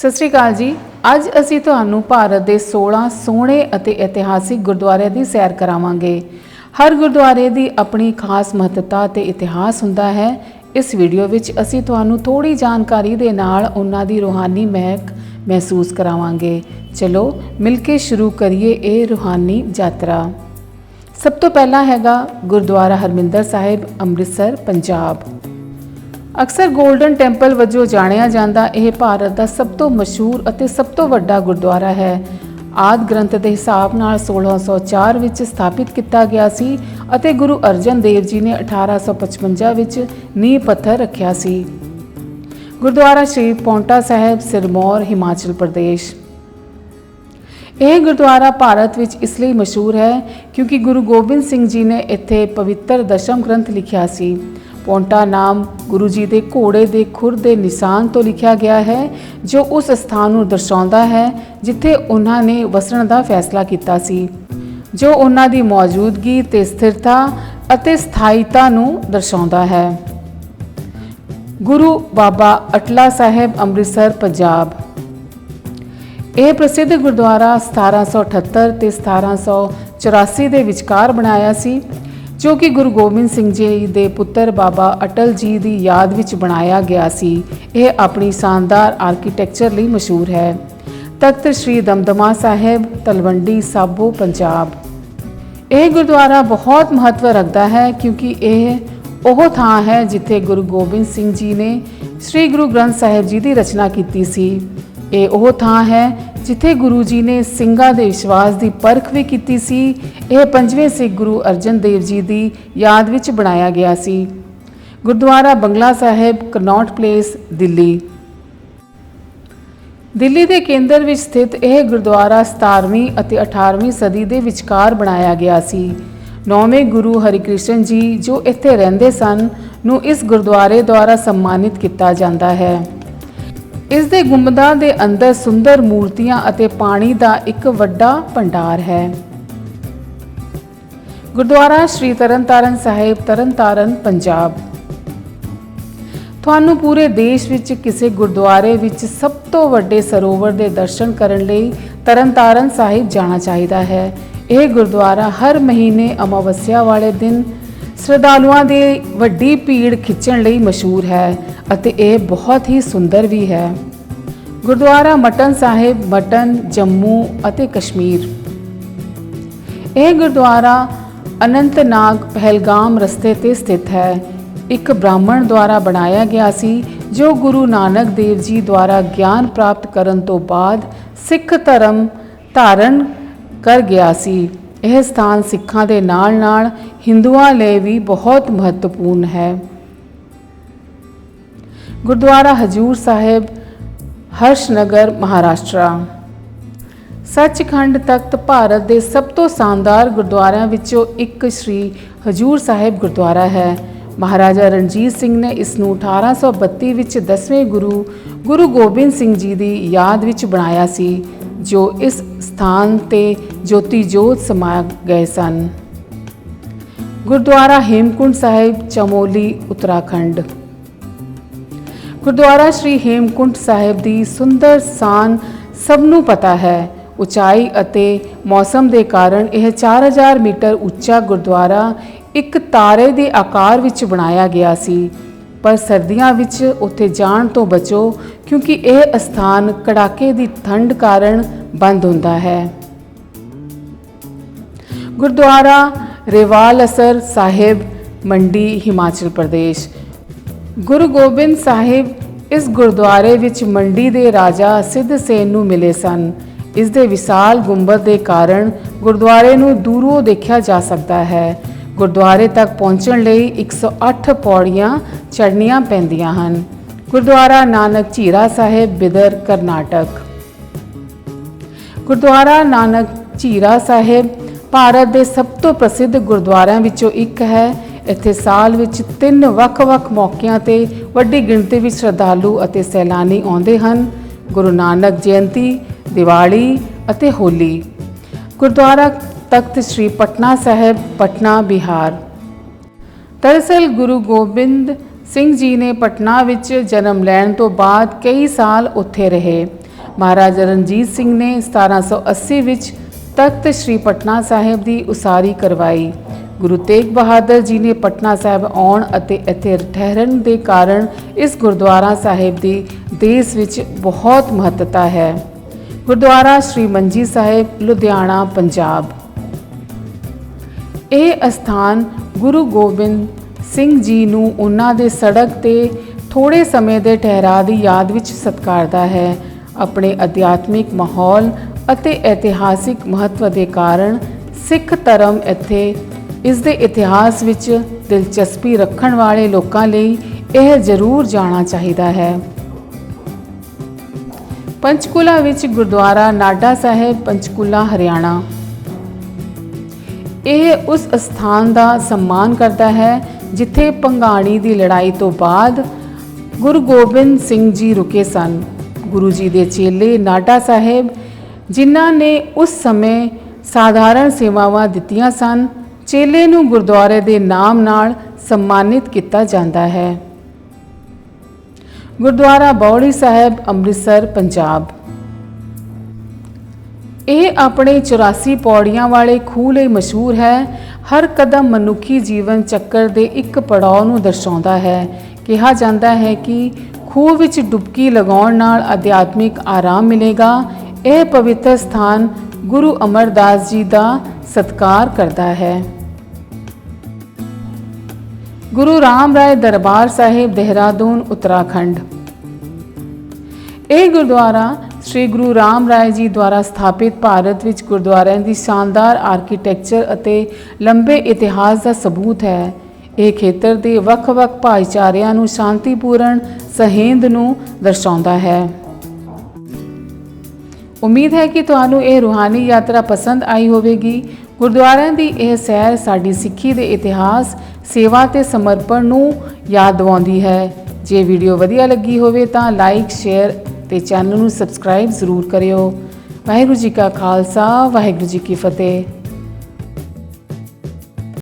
ਸਤਿ ਸ਼੍ਰੀ ਅਕਾਲ ਜੀ। ਅੱਜ ਅਸੀਂ ਤੁਹਾਨੂੰ ਭਾਰਤ ਦੇ 16 ਸੋਹਣੇ ਅਤੇ ਇਤਿਹਾਸਿਕ ਗੁਰਦੁਆਰਿਆਂ ਦੀ ਸੈਰ ਕਰਾਵਾਂਗੇ। ਹਰ ਗੁਰਦੁਆਰੇ ਦੀ ਆਪਣੀ ਖਾਸ ਮਹੱਤਤਾ ਤੇ ਇਤਿਹਾਸ ਹੁੰਦਾ ਹੈ। ਇਸ ਵੀਡੀਓ ਵਿੱਚ ਅਸੀਂ ਤੁਹਾਨੂੰ ਥੋੜੀ ਜਾਣਕਾਰੀ ਦੇ ਨਾਲ ਉਹਨਾਂ ਦੀ ਰੂਹਾਨੀ ਮਹਿਕ ਮਹਿਸੂਸ ਕਰਾਵਾਂਗੇ। ਚਲੋ, ਮਿਲ ਕੇ ਸ਼ੁਰੂ ਕਰੀਏ ਇਹ ਰੂਹਾਨੀ ਯਾਤਰਾ। ਸਭ ਤੋਂ ਪਹਿਲਾਂ ਹੈਗਾ ਗੁਰਦੁਆਰਾ ਹਰਮਿੰਦਰ ਸਾਹਿਬ, ਅੰਮ੍ਰਿਤਸਰ, ਪੰਜਾਬ। ਅਕਸਰ 골ਡਨ ਟੈਂਪਲ ਵਜੋਂ ਜਾਣਿਆ ਜਾਂਦਾ ਇਹ ਭਾਰਤ ਦਾ ਸਭ ਤੋਂ ਮਸ਼ਹੂਰ ਅਤੇ ਸਭ ਤੋਂ ਵੱਡਾ ਗੁਰਦੁਆਰਾ ਹੈ। ਆਦ ਗ੍ਰੰਥ ਦੇ ਹਿਸਾਬ ਨਾਲ 1604 ਵਿੱਚ ਸਥਾਪਿਤ ਕੀਤਾ ਗਿਆ ਸੀ ਅਤੇ ਗੁਰੂ ਅਰਜਨ ਦੇਵ ਜੀ ਨੇ 1855 ਵਿੱਚ ਨੀਂਹ ਪੱਥਰ ਰੱਖਿਆ ਸੀ। ਗੁਰਦੁਆਰਾ ਸ਼੍ਰੀ ਪੌਂਟਾ ਸਾਹਿਬ, ਸਿਰਮੌਰ, ਹਿਮਾਚਲ ਪ੍ਰਦੇਸ਼। ਇਹ ਗੁਰਦੁਆਰਾ ਭਾਰਤ ਵਿੱਚ ਇਸ ਲਈ ਮਸ਼ਹੂਰ ਹੈ ਕਿਉਂਕਿ ਗੁਰੂ ਗੋਬਿੰਦ ਸਿੰਘ ਜੀ ਨੇ ਇੱਥੇ ਪਵਿੱਤਰ ਦਸ਼ਮ ਗ੍ਰੰਥ ਲਿਖਿਆ ਸੀ। ਪੌਂਟਾ ਨਾਮ ਗੁਰੂ ਜੀ ਦੇ ਘੋੜੇ ਦੇ ਖੁਰ ਦੇ ਨਿਸ਼ਾਨ ਤੋਂ ਲਿਖਿਆ ਗਿਆ ਹੈ, ਜੋ ਉਸ ਸਥਾਨ ਨੂੰ ਦਰਸਾਉਂਦਾ ਹੈ, ਜਿੱਥੇ ਉਹਨਾਂ ਨੇ ਵਸਣ ਦਾ ਫੈਸਲਾ ਕੀਤਾ ਸੀ। ਜੋ ਉਹਨਾਂ ਦੀ ਮੌਜੂਦਗੀ, ਤੇ ਸਥਿਰਤਾ ਅਤੇ ਸਥਾਈਤਾ ਨੂੰ ਦਰਸਾਉਂਦਾ ਹੈ। ਗੁਰੂ ਬਾਬਾ ਅਟਲਾ ਸਾਹਿਬ ਅੰਮ੍ਰਿਤਸਰ, ਪੰਜਾਬ। ਇਹ ਪ੍ਰਸਿੱਧ ਗੁਰਦੁਆਰਾ 1778 ਤੇ 1784 ਦੇ ਵਿਚਕਾਰ ਬਣਾਇਆ ਸੀ। ਜੋ ਕਿ ਗੁਰੂ ਗੋਬਿੰਦ ਸਿੰਘ ਜੀ ਦੇ ਪੁੱਤਰ ਬਾਬਾ ਅਟਲ ਜੀ ਦੀ ਯਾਦ ਵਿੱਚ ਬਣਾਇਆ ਗਿਆ ਸੀ, ਇਹ ਆਪਣੀ ਸ਼ਾਨਦਾਰ ਆਰਕੀਟੈਕਚਰ ਲਈ ਮਸ਼ਹੂਰ ਹੈ। ਤਖਤ ਸ੍ਰੀ ਦਮਦਮਾ ਸਾਹਿਬ, ਤਲਵੰਡੀ ਸਾਬੋ, ਪੰਜਾਬ। ਇਹ ਗੁਰਦੁਆਰਾ ਬਹੁਤ ਮਹੱਤਵ ਰੱਖਦਾ ਹੈ ਕਿਉਂਕਿ ਇਹ ਉਹ ਥਾਂ ਹੈ ਜਿੱਥੇ ਗੁਰੂ ਗੋਬਿੰਦ ਸਿੰਘ ਜੀ ਨੇ ਸ੍ਰੀ ਗੁਰੂ ਗ੍ਰੰਥ ਸਾਹਿਬ ਜੀ ਦੀ ਰਚਨਾ ਕੀਤੀ ਸੀ। ਇਹ ਉਹ ਥਾਂ ਹੈ ਜਿੱਥੇ ਗੁਰੂ ਜੀ ਨੇ ਸਿੰਘਾਂ ਦੇ ਵਿਸ਼ਵਾਸ ਦੀ ਪਰਖ ਵੀ ਕੀਤੀ ਸੀ, ਇਹ ਪੰਜਵੇਂ ਸਿੱਖ ਗੁਰੂ ਅਰਜਨ ਦੇਵ ਜੀ ਦੀ ਯਾਦ ਵਿੱਚ ਬਣਾਇਆ ਗਿਆ ਸੀ। Gurdwara Bangla Sahib Connaught Place Delhi. Delhi ਦੇ ਕੇਂਦਰ ਵਿੱਚ ਸਥਿਤ ਇਹ ਗੁਰਦੁਆਰਾ 17ਵੀਂ ਅਤੇ 18ਵੀਂ ਸਦੀ ਦੇ ਵਿਚਕਾਰ ਬਣਾਇਆ ਗਿਆ ਸੀ। ਨੌਵੇਂ ਗੁਰੂ ਹਰਿਕ੍ਰਿਸ਼ਨ ਜੀ ਜੋ ਇੱਥੇ ਰਹਿੰਦੇ ਸਨ ਨੂੰ ਇਸ ਗੁਰਦੁਆਰੇ ਦੁਆਰਾ ਸਨਮਾਨਿਤ ਕੀਤਾ ਜਾਂਦਾ ਹੈ। ਇਸ ਦੇ ਗੁੰਮਦਾਂ ਦੇ ਅੰਦਰ ਸੁੰਦਰ ਮੂਰਤੀਆਂ ਅਤੇ ਪਾਣੀ ਦਾ ਇੱਕ ਵੱਡਾ ਭੰਡਾਰ ਹੈ। ਗੁਰਦੁਆਰਾ ਸ਼੍ਰੀ ਤਰਨਤਾਰਨ ਸਾਹਿਬ, ਤਰਨਤਾਰਨ, ਪੰਜਾਬ। ਤੁਹਾਨੂੰ ਪੂਰੇ ਦੇਸ਼ ਵਿੱਚ ਕਿਸੇ ਗੁਰਦੁਆਰੇ ਵਿੱਚ ਸਭ ਤੋਂ ਵੱਡੇ ਸਰੋਵਰ ਦੇ ਦਰਸ਼ਨ ਕਰਨ ਲਈ ਤਰਨਤਾਰਨ ਸਾਹਿਬ ਜਾਣਾ ਚਾਹੀਦਾ ਹੈ। ਇਹ ਗੁਰਦੁਆਰਾ ਹਰ ਮਹੀਨੇ ਅਮਾਵਸਿਆ ਵਾਲੇ ਦਿਨ ਸ਼ਰਧਾਲੂਆਂ ਦੀ ਵੱਡੀ ਭੀੜ ਖਿੱਚਣ ਲਈ ਮਸ਼ਹੂਰ ਹੈ ਅਤੇ ਇਹ ਬਹੁਤ ਹੀ ਸੁੰਦਰ ਵੀ ਹੈ ਗੁਰਦੁਆਰਾ ਮਟਨ ਸਾਹਿਬ ਮਟਨ ਜੰਮੂ ਅਤੇ ਕਸ਼ਮੀਰ ਇਹ ਗੁਰਦੁਆਰਾ ਅਨੰਤਨਾਗ ਪਹਿਲਗਾਮ ਰਸਤੇ ਤੇ ਸਥਿਤ ਹੈ ਇੱਕ ਬ੍ਰਾਹਮਣ ਦੁਆਰਾ ਬਣਾਇਆ ਗਿਆ ਸੀ ਜੋ ਗੁਰੂ ਨਾਨਕ ਦੇਵ ਜੀ ਦੁਆਰਾ ਗਿਆਨ ਪ੍ਰਾਪਤ ਕਰਨ ਤੋਂ ਬਾਅਦ ਸਿੱਖ ਧਰਮ ਧਾਰਨ ਕਰ ਗਿਆ ਸੀ ਇਹ ਸਥਾਨ ਸਿੱਖਾਂ ਦੇ ਨਾਲ-ਨਾਲ ਹਿੰਦੂਆਂ ਲਈ ਵੀ ਬਹੁਤ ਮਹੱਤਵਪੂਰਨ ਹੈ। ਗੁਰਦੁਆਰਾ ਹਜੂਰ ਸਾਹਿਬ, ਹਰਸ਼ਨਗਰ, ਮਹਾਰਾਸ਼ਟਰ। ਸੱਚਖੰਡ ਤਖਤ ਭਾਰਤ ਦੇ ਸਭ ਤੋਂ ਸ਼ਾਨਦਾਰ ਗੁਰਦੁਆਰਿਆਂ ਵਿੱਚੋਂ ਇੱਕ ਸ੍ਰੀ ਹਜੂਰ ਸਾਹਿਬ ਗੁਰਦੁਆਰਾ ਹੈ। ਮਹਾਰਾਜਾ ਰਣਜੀਤ ਸਿੰਘ ਨੇ ਇਸ ਨੂੰ 1832 ਵਿੱਚ 10ਵੇਂ ਗੁਰੂ ਗੁਰੂ ਗੋਬਿੰਦ ਸਿੰਘ ਜੀ ਦੀ ਯਾਦ ਵਿੱਚ ਬਣਾਇਆ ਸੀ, ਜੋ ਇਸ ਸਥਾਨ ਤੇ ਜੋਤੀ ਜੋਤ ਸਮਾ ਗਏ ਸਨ। ਗੁਰਦੁਆਰਾ ਹੇਮਕੁੰਡ ਸਾਹਿਬ, ਚਮੋਲੀ, ਉੱਤਰਾਖੰਡ। ਗੁਰਦੁਆਰਾ ਸ਼੍ਰੀ ਹੇਮਕੁੰਟ ਸਾਹਿਬ ਦੀ ਸੁੰਦਰ ਸਾਨ ਸਭ ਨੂੰ ਪਤਾ ਹੈ। ਉਚਾਈ ਅਤੇ ਮੌਸਮ ਦੇ ਕਾਰਨ ਇਹ 4000 ਮੀਟਰ ਉੱਚਾ ਗੁਰਦੁਆਰਾ ਇੱਕ ਤਾਰੇ ਦੇ ਆਕਾਰ ਵਿੱਚ ਬਣਾਇਆ ਗਿਆ ਸੀ। ਪਰ ਸਰਦੀਆਂ ਵਿੱਚ ਉੱਥੇ ਜਾਣ ਤੋਂ ਬਚੋ, ਕਿਉਂਕਿ ਇਹ ਸਥਾਨ ਕੜਾਕੇ ਦੀ ਠੰਡ ਕਾਰਨ ਬੰਦ ਹੁੰਦਾ ਹੈ। ਗੁਰਦੁਆਰਾ ਰੇਵਾਲ ਅਸਰ ਸਾਹਿਬ ਮੰਡੀ ਹਿਮਾਚਲ ਪ੍ਰਦੇਸ਼ ਗੁਰੂ ਗੋਬਿੰਦ ਸਾਹਿਬ ਇਸ ਗੁਰਦੁਆਰੇ ਵਿੱਚ ਮੰਡੀ ਦੇ ਰਾਜਾ ਸਿੱਧ ਸੇਨ ਨੂੰ ਮਿਲੇ ਸਨ ਇਸ ਦੇ ਵਿਸ਼ਾਲ ਗੁੰਬਦ ਦੇ ਕਾਰਨ ਗੁਰਦੁਆਰੇ ਨੂੰ ਦੂਰੋਂ ਦੇਖਿਆ ਜਾ ਸਕਦਾ ਹੈ ਗੁਰਦੁਆਰੇ ਤੱਕ ਪਹੁੰਚਣ ਲਈ 108 ਪੌੜੀਆਂ ਚੜ੍ਹਨੀਆਂ ਪੈਂਦੀਆਂ ਹਨ ਗੁਰਦੁਆਰਾ ਨਾਨਕ ਝੀਰਾ ਸਾਹਿਬ ਬਿਦਰ ਕਰਨਾਟਕ ਗੁਰਦੁਆਰਾ ਨਾਨਕ ਝੀਰਾ ਸਾਹਿਬ ਭਾਰਤ ਦੇ ਸਭ ਤੋਂ ਪ੍ਰਸਿੱਧ ਗੁਰਦੁਆਰਿਆਂ ਵਿੱਚੋਂ ਇੱਕ ਹੈ। ਇੱਥੇ ਸਾਲ ਵਿੱਚ ਤਿੰਨ ਵੱਖ-ਵੱਖ ਮੌਕਿਆਂ ਤੇ ਵੱਡੀ ਗਿਣਤੀ ਵਿੱਚ ਸ਼ਰਧਾਲੂ ਅਤੇ ਸੈਲਾਨੀ ਆਉਂਦੇ ਹਨ। ਗੁਰੂ ਨਾਨਕ ਜਯੰਤੀ, ਦੀਵਾਲੀ ਅਤੇ ਹੋਲੀ। ਗੁਰਦੁਆਰਾ ਤਖਤ ਸ੍ਰੀ ਪਟਨਾ ਸਾਹਿਬ, ਪਟਨਾ, ਬਿਹਾਰ। ਦਰਅਸਲ ਗੁਰੂ ਗੋਬਿੰਦ ਸਿੰਘ ਜੀ ਨੇ ਪਟਨਾ ਵਿੱਚ ਜਨਮ ਲੈਣ ਤੋਂ ਬਾਅਦ ਕਈ ਸਾਲ ਉੱਥੇ ਰਹੇ। ਮਹਾਰਾਜਾ ਰਣਜੀਤ ਸਿੰਘ ਨੇ 1780 ਵਿੱਚ ਤਖਤ ਸ੍ਰੀ ਪਟਨਾ ਸਾਹਿਬ ਦੀ ਉਸਾਰੀ ਕਰਵਾਈ। ਗੁਰੂ ਤੇਗ ਬਹਾਦਰ ਜੀ ਨੇ ਪਟਨਾ ਸਾਹਿਬ ਆਉਣ ਅਤੇ ਇੱਥੇ ਠਹਿਰਨ ਦੇ ਕਾਰਨ ਇਸ ਗੁਰਦੁਆਰਾ ਸਾਹਿਬ ਦੀ ਦੇਸ਼ ਵਿੱਚ ਬਹੁਤ ਮਹੱਤਤਾ ਹੈ। ਗੁਰਦੁਆਰਾ ਸ੍ਰੀ ਮੰਜੀ ਸਾਹਿਬ, ਲੁਧਿਆਣਾ, ਪੰਜਾਬ। ਇਹ ਅਸਥਾਨ ਗੁਰੂ ਗੋਬਿੰਦ ਸਿੰਘ ਜੀ ਨੂੰ ਉਹਨਾਂ ਦੇ ਸੜਕ ਤੇ ਥੋੜੇ ਸਮੇਂ ਦੇ ਠਹਿਰਾਅ ਦੀ ਯਾਦ ਵਿੱਚ ਸਤਿਕਾਰਦਾ ਹੈ। ਆਪਣੇ ਅਧਿਆਤਮਿਕ ਮਾਹੌਲ ਅਤੇ ਇਤਿਹਾਸਿਕ ਮਹੱਤਵ ਦੇ ਕਾਰਨ ਸਿੱਖ ਧਰਮ ਇੱਥੇ, ਇਸ ਦੇ ਇਤਿਹਾਸ ਵਿੱਚ ਦਿਲਚਸਪੀ ਰੱਖਣ ਵਾਲੇ ਲੋਕਾਂ ਲਈ ਇਹ ਜ਼ਰੂਰ ਜਾਣਾ ਚਾਹੀਦਾ ਹੈ। ਪੰਚਕੂਲਾ ਵਿੱਚ ਗੁਰਦੁਆਰਾ ਨਾਡਾ ਸਾਹਿਬ, ਪੰਚਕੂਲਾ, ਹਰਿਆਣਾ। ਇਹ ਉਸ ਸਥਾਨ ਦਾ ਸਨਮਾਨ ਕਰਦਾ ਹੈ, ਜਿੱਥੇ ਪੰਗਾਣੀ ਦੀ ਲੜਾਈ ਤੋਂ ਬਾਅਦ ਗੁਰੂ ਗੋਬਿੰਦ ਸਿੰਘ ਜੀ ਰੁਕੇ ਸਨ। ਗੁਰੂ ਜੀ ਦੇ ਚੇਲੇ ਨਾਡਾ ਸਾਹਿਬ ਜਿਨ੍ਹਾਂ ਨੇ ਉਸ ਸਮੇਂ ਸਾਧਾਰਨ ਸੇਵਾਵਾਂ ਦਿੱਤੀਆਂ ਸਨ, ਚੇਲੇ ਨੂੰ ਗੁਰਦੁਆਰੇ ਦੇ ਨਾਮ ਨਾਲ ਸਨਮਾਨਿਤ ਕੀਤਾ ਜਾਂਦਾ ਹੈ। ਗੁਰਦੁਆਰਾ ਬੌੜੀ ਸਾਹਿਬ, ਅੰਮ੍ਰਿਤਸਰ, ਪੰਜਾਬ। ਇਹ ਆਪਣੇ 84 ਪੌੜੀਆਂ ਵਾਲੇ ਖੂਹ ਲਈ ਮਸ਼ਹੂਰ ਹੈ। ਹਰ ਕਦਮ ਮਨੁੱਖੀ ਜੀਵਨ ਚੱਕਰ ਦੇ ਇੱਕ ਪੜਾਅ ਨੂੰ ਦਰਸਾਉਂਦਾ ਹੈ। ਕਿਹਾ ਜਾਂਦਾ ਹੈ ਕਿ ਖੂਹ ਵਿੱਚ ਡੁਬਕੀ ਲਗਾਉਣ ਨਾਲ ਅਧਿਆਤਮਿਕ ਆਰਾਮ ਮਿਲੇਗਾ। ਇਹ ਪਵਿੱਤਰ ਸਥਾਨ ਗੁਰੂ ਅਮਰਦਾਸ ਜੀ ਦਾ ਸਤਕਾਰ ਕਰਦਾ ਹੈ। ਗੁਰੂ ਰਾਮ ਰਾਏ ਦਰਬਾਰ ਸਾਹਿਬ, ਦੇਹਰਾਦੂਨ, ਉੱਤਰਾਖੰਡ। ਇਹ ਗੁਰਦੁਆਰਾ ਸ੍ਰੀ ਗੁਰੂ ਰਾਮ ਰਾਏ ਜੀ ਦੁਆਰਾ ਸਥਾਪਿਤ ਭਾਰਤ ਵਿੱਚ ਗੁਰਦੁਆਰਿਆਂ ਦੀ ਸ਼ਾਨਦਾਰ ਆਰਕੀਟੈਕਚਰ ਅਤੇ ਲੰਬੇ ਇਤਿਹਾਸ ਦਾ ਸਬੂਤ ਹੈ। ਇਹ ਖੇਤਰ ਦੇ ਵੱਖ-ਵੱਖ ਭਾਈਚਾਰਿਆਂ ਨੂੰ ਸ਼ਾਂਤੀਪੂਰਨ, ਸਹਿੰਦ ਨੂੰ ਦਰਸਾਉਂਦਾ ਹੈ। ਉਮੀਦ ਹੈ ਕਿ ਤੁਹਾਨੂੰ ਇਹ ਰੂਹਾਨੀ ਯਾਤਰਾ ਪਸੰਦ ਆਈ ਹੋਵੇਗੀ। ਗੁਰਦੁਆਰਿਆਂ ਦੀ ਇਹ ਸੈਰ ਸਾਡੀ ਸਿੱਖੀ ਦੇ ਇਤਿਹਾਸ, ਸੇਵਾ ਤੇ ਸਮਰਪਣ ਨੂੰ ਯਾਦ ਦਿਵਾਉਂਦੀ ਹੈ। ਜੇ ਵੀਡੀਓ ਵਧੀਆ ਲੱਗੀ ਹੋਵੇ ਤਾਂ ਲਾਈਕ, ਸ਼ੇਅਰ ਤੇ ਚੈਨਲ ਨੂੰ ਸਬਸਕ੍ਰਾਈਬ ਜ਼ਰੂਰ ਕਰਿਓ। ਵਾਹਿਗੁਰੂ ਜੀ ਕਾ ਖਾਲਸਾ, ਵਾਹਿਗੁਰੂ ਜੀ ਕੀ ਫਤਿਹ।